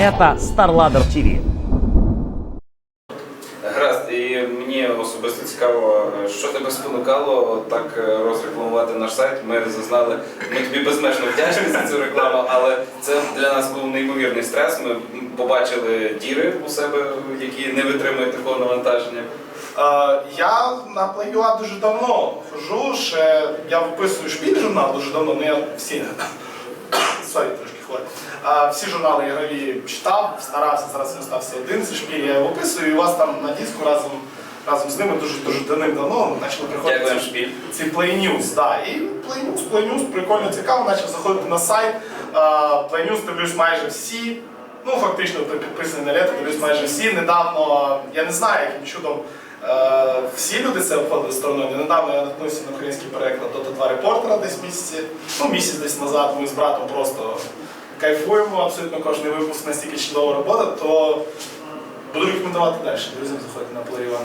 Это StarLadder TV. Гаразд, і мені особисто цікаво, що тебе спонукало так е, розрекламувати наш сайт. Ми зазнали, ми тобі безмежно вдячні за цю рекламу, але це для нас був неймовірний стрес. Ми побачили діри у себе, які не витримують такого навантаження. Е, я на плейюа дуже давно хожу, ще я виписую шпіль журнал дуже давно, ну я всі всі журнали ігрові читав, старався, зараз він стався один, це шпіль я виписую, і у вас там на диску разом, разом з ними дуже дуже давним-давно почали приходити Дякуємо, ці- ці Play News. Да. І Play News, Play News, прикольно цікаво, почав заходити на сайт. Play News дивлюсь майже всі. Ну, фактично, ти підписаний на лето, дивлюсь майже всі. Недавно, я не знаю, яким чудом е, всі люди це обходили стороною. Недавно я наткнувся на український переклад Dota 2 репортера десь місяці, ну місяць десь назад. Ми з братом просто кайфуємо, абсолютно кожен випуск настільки чудова робота, то буду рекомендувати далі. Друзям заходьте на One.